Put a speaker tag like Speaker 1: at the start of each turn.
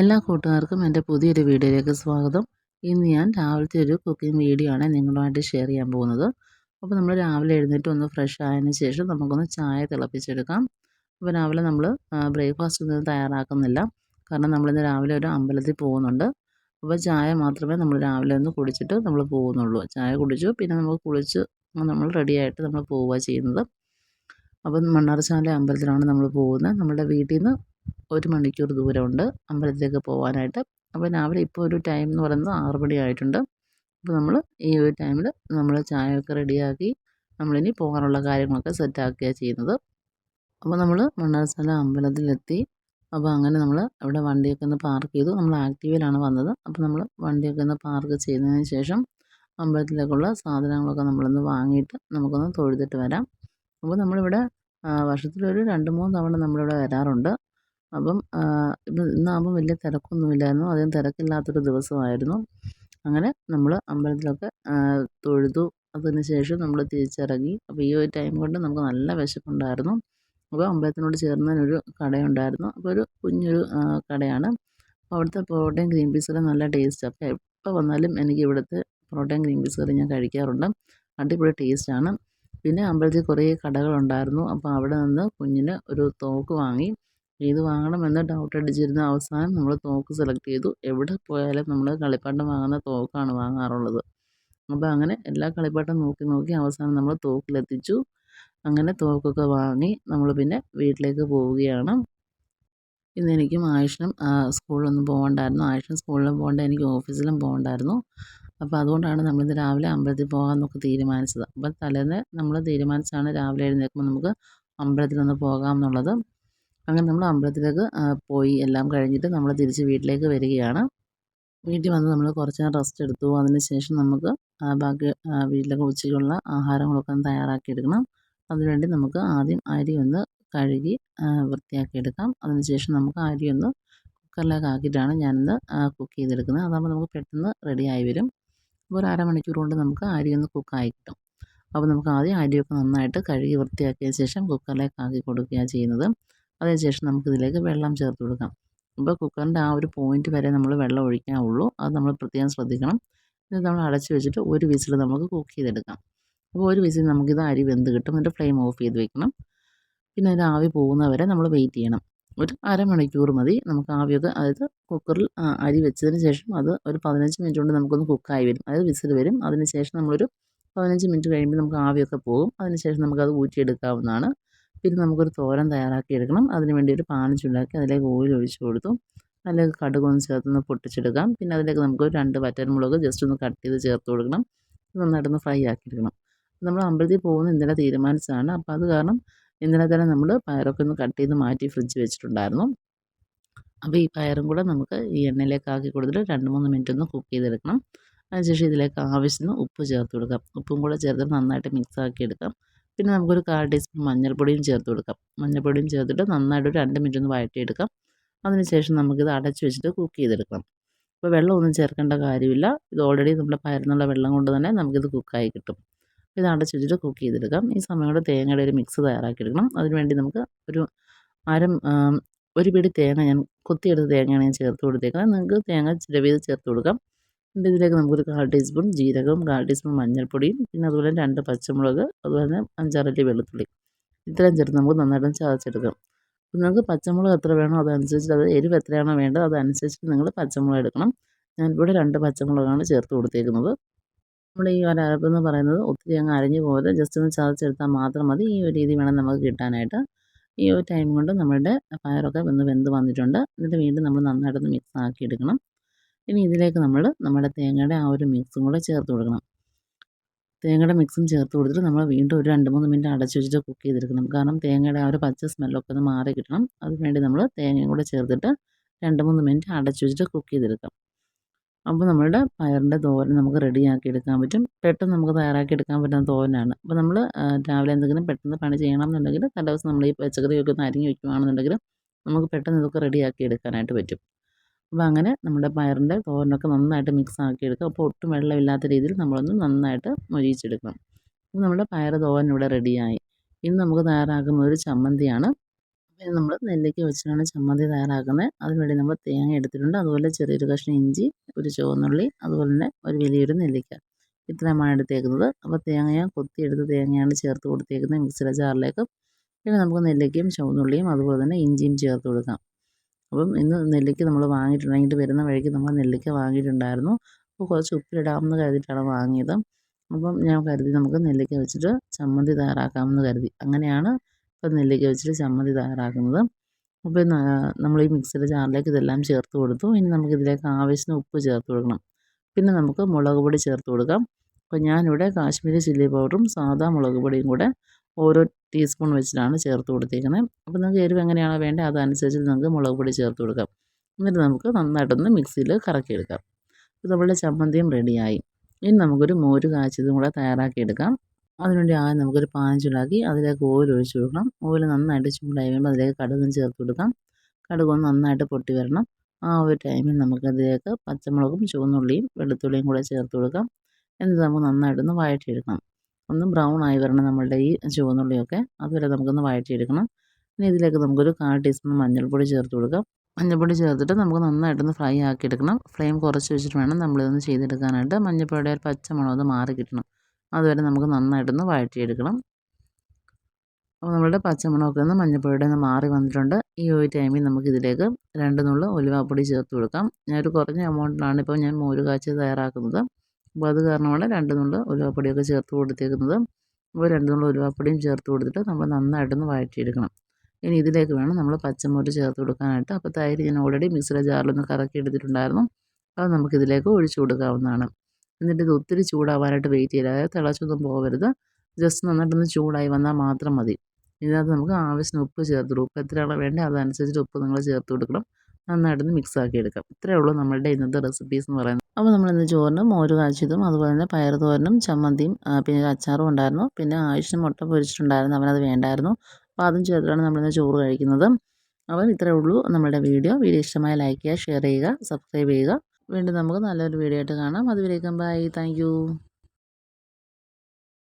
Speaker 1: എല്ലാ കൂട്ടുകാർക്കും എന്റെ പുതിയൊരു വീഡിയോയിലേക്ക് സ്വാഗതം. ഇന്ന് ഞാൻ രാവിലത്തെ ഒരു കുക്കിംഗ് വീഡിയോ ആണ് നിങ്ങളുമായിട്ട് ഷെയർ ചെയ്യാൻ പോകുന്നത്. അപ്പോൾ നമ്മൾ രാവിലെ എഴുന്നേറ്റ് ഒന്ന് ഫ്രഷ് ആയതിനു ശേഷം നമുക്കൊന്ന് ചായ തിളപ്പിച്ചെടുക്കാം. അപ്പോൾ രാവിലെ നമ്മൾ ബ്രേക്ക്ഫാസ്റ്റ് ഒന്നും തയ്യാറാക്കുന്നില്ല. കാരണം നമ്മളിന്ന് രാവിലെ ഒരു അമ്പലത്തിൽ പോകുന്നുണ്ട്. അപ്പോൾ ചായ മാത്രമേ നമ്മൾ രാവിലെ ഒന്ന് കുടിച്ചിട്ട് നമ്മൾ പോകുന്നുള്ളൂ. ചായ കുടിച്ചു പിന്നെ നമുക്ക് കുളിച്ച് നമ്മൾ റെഡിയായിട്ട് നമ്മൾ പോവുക ചെയ്യുന്നത്. അപ്പം മണ്ണാർശാല അമ്പലത്തിലാണ് നമ്മൾ പോകുന്നത്. നമ്മുടെ വീട്ടിൽ നിന്ന് ഒരു മണിക്കൂർ ദൂരമുണ്ട്. അമ്പലത്തിലേക്ക് പോകാനായിട്ട് അപ്പോൾ രാവിലെ ഇപ്പോൾ ഒരു ടൈം എന്ന് പറയുന്നത് ആറ് മണി ആയിട്ടുണ്ട്. അപ്പോൾ നമ്മൾ ഈ ഒരു ടൈമിൽ നമ്മൾ ചായയൊക്കെ റെഡിയാക്കി നമ്മളിനി പോകാനുള്ള കാര്യങ്ങളൊക്കെ സെറ്റാക്കുകയാണ് ചെയ്യുന്നത്. അപ്പോൾ നമ്മൾ മണ്ണാർശാല അമ്പലത്തിലെത്തി. അപ്പോൾ അങ്ങനെ നമ്മൾ അവിടെ വണ്ടിയൊക്കെ ഒന്ന് പാർക്ക് ചെയ്തു. നമ്മൾ ആക്റ്റീവിലാണ് വന്നത്. അപ്പോൾ നമ്മൾ വണ്ടിയൊക്കെ ഒന്ന് പാർക്ക് ചെയ്തതിന് ശേഷം അമ്പലത്തിലേക്കുള്ള സാധനങ്ങളൊക്കെ നമ്മളൊന്ന് വാങ്ങിയിട്ട് നമുക്കൊന്ന് തൊഴുതിട്ട് വരാം. അപ്പോൾ നമ്മളിവിടെ വർഷത്തിലൊരു രണ്ട് മൂന്ന് തവണ നമ്മളിവിടെ വരാറുണ്ട്. അപ്പം ഇന്നാകുമ്പം വലിയ തിരക്കൊന്നുമില്ലായിരുന്നു. അധികം തിരക്കില്ലാത്തൊരു ദിവസമായിരുന്നു. അങ്ങനെ നമ്മൾ അമ്പലത്തിലൊക്കെ തൊഴുതു. അതിന് ശേഷം നമ്മൾ തിരിച്ചിറങ്ങി. അപ്പോൾ ഈ ഒരു ടൈം കൊണ്ട് നമുക്ക് നല്ല വിശപ്പുണ്ടായിരുന്നു. അപ്പോൾ അമ്പലത്തിനോട് ചേർന്നതിനൊരു കടയുണ്ടായിരുന്നു. അപ്പോൾ ഒരു കുഞ്ഞൊരു കടയാണ്. അപ്പോൾ അവിടുത്തെ പൊറോട്ടയും ഗ്രീൻ പീസുകളും നല്ല ടേസ്റ്റ്. അപ്പോൾ എപ്പോൾ വന്നാലും എനിക്ക് ഇവിടുത്തെ പൊറോട്ടയും ഗ്രീൻ പീസുകളും ഞാൻ കഴിക്കാറുണ്ട്. അടിപൊളി ടേസ്റ്റാണ് പിന്നെ അമ്പലത്തിൽ കുറേ കടകളുണ്ടായിരുന്നു. അപ്പോൾ അവിടെ നിന്ന് കുഞ്ഞിന് ഒരു തോക്ക് വാങ്ങി. ഏത് വാങ്ങണമെന്ന് ഡൗട്ട് അടിച്ചിരുന്ന അവസാനം നമ്മൾ തോക്ക് സെലക്ട് ചെയ്തു. എവിടെ പോയാലും നമ്മൾ കളിപ്പാട്ടം വാങ്ങുന്ന തോക്കാണ് വാങ്ങാറുള്ളത്. അപ്പോൾ അങ്ങനെ എല്ലാ കളിപ്പാട്ടം നോക്കി നോക്കി അവസാനം നമ്മൾ തോക്കിലെത്തിച്ചു. അങ്ങനെ തോക്കൊക്കെ വാങ്ങി നമ്മൾ പിന്നെ വീട്ടിലേക്ക് പോവുകയാണ്. ഇന്ന് എനിക്കും ആയുഷിനും സ്കൂളിലൊന്നും പോകണ്ടായിരുന്നു ആയുഷിനും സ്കൂളിലും പോകണ്ട എനിക്ക് ഓഫീസിലും പോകണ്ടായിരുന്നു അപ്പോൾ അതുകൊണ്ടാണ് നമ്മൾ നമ്മളിന്ന് രാവിലെ അമ്പലത്തിൽ പോകാമെന്നൊക്കെ തീരുമാനിച്ചത്. അപ്പോൾ തലേന്ന് നമ്മൾ തീരുമാനിച്ചാണ് രാവിലെ എഴുന്നേൽക്കുമ്പോൾ നമുക്ക് അമ്പലത്തിലൊന്ന് പോകാം എന്നുള്ളത് അങ്ങനെ നമ്മൾ അമ്പലത്തിലേക്ക് പോയി എല്ലാം കഴിഞ്ഞിട്ട് നമ്മൾ തിരിച്ച് വീട്ടിലേക്ക് വരികയാണ്. വീട്ടിൽ വന്ന് നമ്മൾ കുറച്ച് നേരം റെസ്റ്റ് എടുത്തു. അതിന് ശേഷം നമുക്ക് ബാക്കി വീട്ടിലേക്ക് ഉച്ചയ്ക്കുള്ള ആഹാരങ്ങളൊക്കെ ഒന്ന് തയ്യാറാക്കി എടുക്കണം അതിനുവേണ്ടി നമുക്ക് ആദ്യം അരി ഒന്ന് കഴുകി വൃത്തിയാക്കി എടുക്കാം അതിന് ശേഷം നമുക്ക് അരി ഒന്ന് കുക്കറിലേക്ക് ആക്കിയിട്ടാണ് ഞാനിന്ന് കുക്ക് ചെയ്തെടുക്കുന്നത്. അതാകുമ്പോൾ നമുക്ക് പെട്ടെന്ന് റെഡിയായി വരും. അപ്പോൾ ഒരു അരമണിക്കൂർ കൊണ്ട് നമുക്ക് അരി ഒന്ന് കുക്കായി കിട്ടും. അപ്പോൾ നമുക്ക് ആദ്യം അരിയൊക്കെ നന്നായിട്ട് കഴുകി വൃത്തിയാക്കിയ ശേഷം കുക്കറിലേക്ക് ആക്കി കൊടുക്കുകയാണ് ചെയ്യുന്നത്. അതിനുശേഷം നമുക്കിതിലേക്ക് വെള്ളം ചേർത്ത് കൊടുക്കാം. അപ്പോൾ കുക്കറിന്റെ ആ ഒരു പോയിന്റ് വരെ നമ്മൾ വെള്ളം ഒഴിക്കാവുള്ളൂ. അത് നമ്മൾ പ്രത്യേകം ശ്രദ്ധിക്കണം. ഇത് നമ്മൾ അടച്ച് വെച്ചിട്ട് ഒരു വിസിൽ നമുക്ക് കുക്ക് ചെയ്തെടുക്കാം. അപ്പോൾ ഒരു വിസിൽ നമുക്കിത് അരി വെന്ത് കിട്ടും. എന്നിട്ട് ഫ്ലെയിം ഓഫ് ചെയ്ത് വെക്കണം. പിന്നെ അതിന്റെ ആവി പോകുന്നവരെ നമ്മൾ വെയിറ്റ് ചെയ്യണം. ഒരു അരമണിക്കൂർ മതി. നമുക്ക് ആവിയൊക്കെ അതായത് കുക്കറിൽ അരി വെച്ചതിന് ശേഷം അത് ഒരു പതിനഞ്ച് മിനിറ്റ് കൊണ്ട് നമുക്കൊന്ന് കുക്കായി വരും. അതായത് വിസിൽ വരും. അതിന് ശേഷം നമ്മളൊരു പതിനഞ്ച് മിനിറ്റ് കഴിയുമ്പോൾ നമുക്ക് ആവിയൊക്കെ പോകും. അതിന് ശേഷം നമുക്കത് ഊറ്റിയെടുക്കാവുന്നതാണ്. പിന്നെ നമുക്കൊരു തോരൻ തയ്യാറാക്കി എടുക്കണം. അതിന് വേണ്ടി ഒരു പാൻ ചൂടാക്കി അതിലേക്ക് ഓയിൽ ഒഴിച്ച് കൊടുത്തു. അതിലേക്ക് കടുകൊന്ന് ചേർത്തൊന്ന് പൊട്ടിച്ചെടുക്കാം. പിന്നെ അതിലേക്ക് നമുക്ക് രണ്ട് വറ്റൻമുളക് ജസ്റ്റ് ഒന്ന് കട്ട് ചെയ്ത് ചേർത്ത് കൊടുക്കണം. നന്നായിട്ടൊന്ന് ഫ്രൈ ആക്കി എടുക്കണം. നമ്മൾ അമ്പലത്തിൽ പോകുന്ന ഇന്നലെ തീരുമാനിച്ചതാണ്. അപ്പോൾ അത് കാരണം ഇന്നലെ തന്നെ നമ്മൾ പയറൊക്കെ ഒന്ന് കട്ട് ചെയ്ത് മാറ്റി ഫ്രിഡ്ജ് വെച്ചിട്ടുണ്ടായിരുന്നു. അപ്പോൾ ഈ പയറും കൂടെ നമുക്ക് ഈ എണ്ണയിലേക്ക് ആക്കി കൊടുത്തിട്ട് രണ്ട് മൂന്ന് മിനിറ്റ് ഒന്ന് കുക്ക് ചെയ്തെടുക്കണം. അതിനുശേഷം ഇതിലേക്ക് ആവശ്യത്തിന് ഉപ്പ് ചേർത്ത് കൊടുക്കാം. ഉപ്പും കൂടെ ചേർത്ത് നന്നായിട്ട് മിക്സ് ആക്കി എടുക്കാം. പിന്നെ നമുക്കൊരു കാൽ ടീസ്പൂൺ മഞ്ഞൾപ്പൊടിയും ചേർത്ത് കൊടുക്കാം. മഞ്ഞൾപ്പൊടിയും ചേർത്തിട്ട് നന്നായിട്ട് ഒരു രണ്ട് മിനിറ്റ് ഒന്ന് വഴറ്റിയെടുക്കാം. അതിനുശേഷം നമുക്കിത് അടച്ച് വെച്ചിട്ട് കുക്ക് ചെയ്തെടുക്കണം. അപ്പോൾ വെള്ളമൊന്നും ചേർക്കേണ്ട കാര്യമില്ല. ഇത് ഓൾറെഡി നമ്മുടെ പയർന്നുള്ള വെള്ളം കൊണ്ട് തന്നെ നമുക്കിത് കുക്കായി കിട്ടും. ഇത് അടച്ച് വെച്ചിട്ട് കുക്ക് ചെയ്തെടുക്കാം. ഈ സമയം കൂടെ തേങ്ങയുടെ ഒരു മിക്സ് തയ്യാറാക്കിയെടുക്കണം. അതിനുവേണ്ടി നമുക്ക് ഒരു അരം ഒരു പിടി തേങ്ങ ഞാൻ കൊത്തിയെടുത്ത തേങ്ങയാണ് ഞാൻ ചേർത്ത് കൊടുത്തേക്കുന്നത്. നിങ്ങൾക്ക് തേങ്ങ ചിരവിയത് ചേർത്ത് കൊടുക്കാം. പിന്നെ ഇതിലേക്ക് നമുക്കൊരു കാൽ ടീസ്പൂൺ ജീരകവും കാൽ ടീസ്പൂൺ മഞ്ഞൾപ്പൊടിയും പിന്നെ അതുപോലെ രണ്ട് പച്ചമുളക് അതുപോലെ തന്നെ അഞ്ചാറല്ലി വെളുത്തുള്ളി. ഇത്രയും ചേർത്ത് നമുക്ക് നന്നായിട്ട് ചതച്ചെടുക്കാം. നിങ്ങൾക്ക് പച്ചമുളക് എത്ര വേണോ അതനുസരിച്ച് അത് എരിവ് എത്രയാണോ വേണ്ടത് അതനുസരിച്ച് നിങ്ങൾ പച്ചമുളക് എടുക്കണം. ഞാനിവിടെ രണ്ട് പച്ചമുളകാണ് ചേർത്ത് കൊടുത്തേക്കുന്നത്. നമ്മുടെ ഈ ഒരു അരപ്പെന്ന് പറയുന്നത് ഒത്തിരി അങ്ങ് അരഞ്ഞു പോലെ ജസ്റ്റ് ഒന്ന് ചതച്ചെടുത്താൽ മാത്രം മതി. ഈ ഒരു രീതി വേണം നമുക്ക് കിട്ടാനായിട്ട്. ഈ ഒരു ടൈം കൊണ്ട് നമ്മുടെ പയറൊക്കെ ഒന്ന് വെന്ത് വന്നിട്ടുണ്ട്. എന്നിട്ട് വീണ്ടും നമ്മൾ നന്നായിട്ടൊന്ന് മിക്സ് ആക്കി എടുക്കണം ഇനി ഇതിലേക്ക് നമ്മൾ നമ്മുടെ തേങ്ങയുടെ ആ ഒരു മിക്സും കൂടെ ചേർത്ത് കൊടുക്കണം. തേങ്ങയുടെ മിക്സും ചേർത്ത് കൊടുത്തിട്ട് നമ്മൾ വീണ്ടും ഒരു രണ്ട് മൂന്ന് മിനിറ്റ് അടച്ച് വെച്ചിട്ട് കുക്ക് ചെയ്തെടുക്കണം. കാരണം തേങ്ങയുടെ ആ ഒരു പച്ച സ്മെല്ലൊക്കെ ഒന്ന് മാറി കിട്ടണം. അതിനുവേണ്ടി നമ്മൾ തേങ്ങയും കൂടെ ചേർത്തിട്ട് രണ്ട് മൂന്ന് മിനിറ്റ് അടച്ച് വെച്ചിട്ട് കുക്ക് ചെയ്തെടുക്കാം. അപ്പോൾ നമ്മളുടെ പയറിന്റെ തോരൻ നമുക്ക് റെഡിയാക്കി എടുക്കാൻ പറ്റും. പെട്ടെന്ന് നമുക്ക് തയ്യാറാക്കി എടുക്കാൻ പറ്റുന്ന തോരനാണ്. അപ്പോൾ നമ്മൾ രാവിലെ എന്തെങ്കിലും പെട്ടെന്ന് പണി ചെയ്യണം എന്നുണ്ടെങ്കിൽ തലേദിവസം നമ്മൾ ഈ പച്ചക്കറിയൊക്കെ ഒന്ന് അരിഞ്ഞ് വയ്ക്കുകയാണെന്നുണ്ടെങ്കിൽ നമുക്ക് പെട്ടെന്ന് ഇതൊക്കെ റെഡിയാക്കി എടുക്കാനായിട്ട് പറ്റും. അപ്പോൾ അങ്ങനെ നമ്മുടെ പയറിന്റെ തോരനൊക്കെ നന്നായിട്ട് മിക്സ് ആക്കി എടുക്കുക അപ്പോൾ ഒട്ടും വെള്ളമില്ലാത്ത രീതിയിൽ നമ്മളൊന്ന് നന്നായിട്ട് മൊരിയിച്ചെടുക്കണം. അപ്പോൾ നമ്മുടെ പയർ തോരൻ ഇവിടെ റെഡിയായി. ഇനി നമുക്ക് തയ്യാറാക്കുന്ന ഒരു ചമ്മന്തിയാണ്. പിന്നെ നമ്മൾ നെല്ലിക്ക വെച്ചിട്ടാണ് ചമ്മന്തി തയ്യാറാക്കുന്നത്. അതിനുവേണ്ടി നമ്മൾ തേങ്ങ എടുത്തിട്ടുണ്ട്. അതുപോലെ ചെറിയൊരു കഷ്ണം ഇഞ്ചി ഒരു ചുവന്നുള്ളി അതുപോലെ തന്നെ ഒരു വലിയൊരു നെല്ലിക്ക. ഇത്രയുമാണ് എടുത്തേക്കുന്നത്. അപ്പോൾ തേങ്ങ കൊത്തിയെടുത്ത് തേങ്ങയാണ് ചേർത്ത് കൊടുത്തേക്കുന്നത് മിക്സിയുടെ ജാറിലേക്ക്. പിന്നെ നമുക്ക് നെല്ലിക്കയും ചുവന്നുള്ളിയും അതുപോലെ തന്നെ ഇഞ്ചിയും ചേർത്ത് കൊടുക്കാം. അപ്പം ഇന്ന് നെല്ലിക്ക നമ്മൾ വാങ്ങിയിട്ടുണ്ടെങ്കിൽ വരുന്ന വഴിക്ക് നമ്മൾ നെല്ലിക്ക വാങ്ങിയിട്ടുണ്ടായിരുന്നു. അപ്പോൾ കുറച്ച് ഉപ്പിലിടാമെന്ന് കരുതിയിട്ടാണ് വാങ്ങിയത്. അപ്പം ഞാൻ കരുതി നമുക്ക് നെല്ലിക്ക വെച്ചിട്ട് ചമ്മന്തി തയ്യാറാക്കാമെന്ന് കരുതി. അങ്ങനെയാണ് ഇപ്പം നെല്ലിക്ക വെച്ചിട്ട് ചമ്മന്തി തയ്യാറാക്കുന്നത്. അപ്പോൾ നമ്മൾ ഈ മിക്സിയുടെ ജാറിലേക്ക് ഇതെല്ലാം ചേർത്ത് കൊടുത്തു. ഇനി നമുക്ക് ഇതിലേക്ക് ആവശ്യത്തിന് ഉപ്പ് ചേർത്ത് കൊടുക്കണം. പിന്നെ നമുക്ക് മുളക് പൊടി ചേർത്ത് കൊടുക്കാം. അപ്പോൾ ഞാനിവിടെ കാശ്മീരി ചില്ലി പൗഡറും സാധാ മുളക് പൊടിയും കൂടെ ഓരോ ടീസ്പൂൺ വെച്ചിട്ടാണ് ചേർത്ത് കൊടുത്തേക്കുന്നത്. അപ്പോൾ നിങ്ങൾക്ക് എരിവ് എങ്ങനെയാണോ വേണ്ടത് അതനുസരിച്ച് നിങ്ങൾക്ക് മുളക് പൊടി ചേർത്ത് കൊടുക്കാം. എന്നിട്ട് നമുക്ക് നന്നായിട്ടൊന്ന് മിക്സിയിൽ കറക്കിയെടുക്കാം. അപ്പോൾ നമ്മളുടെ ചമ്മന്തിയും റെഡിയായി. ഇനി നമുക്കൊരു മോര് കാച്ചിയതും കൂടെ തയ്യാറാക്കിയെടുക്കാം. അതിനുവേണ്ടി ആദ്യം നമുക്കൊരു പാൻ ചൂടാക്കി അതിലേക്ക് ഓയിൽ ഒഴിച്ച് കൊടുക്കണം. ഓയിൽ നന്നായിട്ട് ചൂടായി കഴിയുമ്പോൾ അതിലേക്ക് കടുകും ചേർത്ത് കൊടുക്കാം. കടുകൊന്ന് നന്നായിട്ട് പൊട്ടി വരണം. ആ ഒരു ടൈമിൽ നമുക്കതിലേക്ക് പച്ചമുളകും ചുവന്നുള്ളിയും വെളുത്തുള്ളിയും കൂടെ ചേർത്ത് കൊടുക്കാം. എന്നിട്ട് നമുക്ക് നന്നായിട്ടൊന്ന് വഴറ്റിയെടുക്കണം ഒന്ന് ബ്രൗൺ ആയി വരണം നമ്മളുടെ ഈ ചുവന്നുള്ളിയൊക്കെ. അതുവരെ നമുക്കൊന്ന് വഴറ്റിയെടുക്കണം. ഇനി ഇതിലേക്ക് നമുക്കൊരു കാൽ ടീസ്പൂൺ മഞ്ഞൾപ്പൊടി ചേർത്ത് കൊടുക്കാം. മഞ്ഞൾപ്പൊടി ചേർത്തിട്ട് നമുക്ക് നന്നായിട്ടൊന്ന് ഫ്രൈ ആക്കി എടുക്കണം ഫ്ലെയിം കുറച്ച് വെച്ചിട്ട് വേണം നമ്മളിതൊന്ന് ചെയ്തെടുക്കാനായിട്ട്. മഞ്ഞൾപ്പൊടിയുടെ ഒരു പച്ച മണം അത് മാറി കിട്ടണം. അതുവരെ നമുക്ക് നന്നായിട്ടൊന്ന് വഴറ്റിയെടുക്കണം. അപ്പോൾ നമ്മളുടെ പച്ചമണമൊക്കെ ഒന്ന് മഞ്ഞൾപ്പൊടിയുടെ ഒന്ന് മാറി വന്നിട്ടുണ്ട്. ഈ ഒരു ടൈമിൽ നമുക്കിതിലേക്ക് രണ്ട് നുള്ളു ഉലുവാപ്പൊടി ചേർത്ത് കൊടുക്കാം. ഞാനൊരു കുറഞ്ഞ എമൗണ്ടിലാണ് ഇപ്പോൾ ഞാൻ മോര് കാച്ചി തയ്യാറാക്കുന്നത്. അപ്പോൾ അത് കാരണമാണ് രണ്ട് നുള്ളു ഉലുവാപ്പൊടിയൊക്കെ ചേർത്ത് കൊടുത്തേക്കുന്നത്. അപ്പോൾ രണ്ട് നുള്ളു ഉലുവാപ്പൊടിയും ചേർത്ത് കൊടുത്തിട്ട് നമ്മൾ നന്നായിട്ടൊന്ന് വഴറ്റിയെടുക്കണം. ഇനി ഇതിലേക്ക് വേണം നമ്മൾ പച്ചമുളക് ചേർത്ത് കൊടുക്കാനായിട്ട്. അപ്പോൾ തൈര് ഞാൻ ഓൾറെഡി മിക്സിയുടെ ജാറിലൊന്ന് കറക്കി എടുത്തിട്ടുണ്ടായിരുന്നു. അത് നമുക്കിതിലേക്ക് ഒഴിച്ചു കൊടുക്കാവുന്നതാണ്. എന്നിട്ട് ഇത് ഒത്തിരി ചൂടാവാനായിട്ട് വെയിറ്റ് ചെയ്യില്ല അതായത് തിളച്ചൊന്നും പോകരുത് ജസ്റ്റ് നന്നായിട്ടൊന്ന് ചൂടായി വന്നാൽ മാത്രം മതി. ഇതിനകത്ത് നമുക്ക് ആവശ്യത്തിന് ഉപ്പ് ചേർത്ത് ഉപ്പ് എത്രയാണോ വേണ്ടത് അതനുസരിച്ചിട്ട് ഉപ്പ് നിങ്ങൾ ചേർത്ത് കൊടുക്കണം. നന്നായിട്ടൊന്ന് മിക്സ് ആക്കി എടുക്കാം ഇത്രയേ ഉള്ളൂ നമ്മളുടെ ഇന്നത്തെ റെസിപ്പീസ് എന്ന് പറയുന്നത്. അപ്പോൾ നമ്മൾ ഇന്ന് ചോറിന് മോര് കാച്ചിയതും അതുപോലെ തന്നെ പയർ തോരനും ചമ്മന്തിയും പിന്നെ അച്ചാറും ഉണ്ടായിരുന്നു. പിന്നെ ആവശ്യം മുട്ട പൊരിച്ചിട്ടുണ്ടായിരുന്നു. അവനത് വേണ്ടായിരുന്നു. അപ്പോൾ അതും ചേർത്തിട്ടാണ് നമ്മളിന്ന് ചോറ് കഴിക്കുന്നത്. അപ്പോൾ ഇത്രയേ ഉള്ളൂ നമ്മുടെ വീഡിയോ. വീഡിയോ ഇഷ്ടമായ ലൈക്ക് ചെയ്യുക ഷെയർ ചെയ്യുക സബ്സ്ക്രൈബ് ചെയ്യുക. വീണ്ടും നമുക്ക് നല്ലൊരു വീഡിയോ ആയിട്ട് കാണാം. അതുവരേക്കും ബൈ താങ്ക്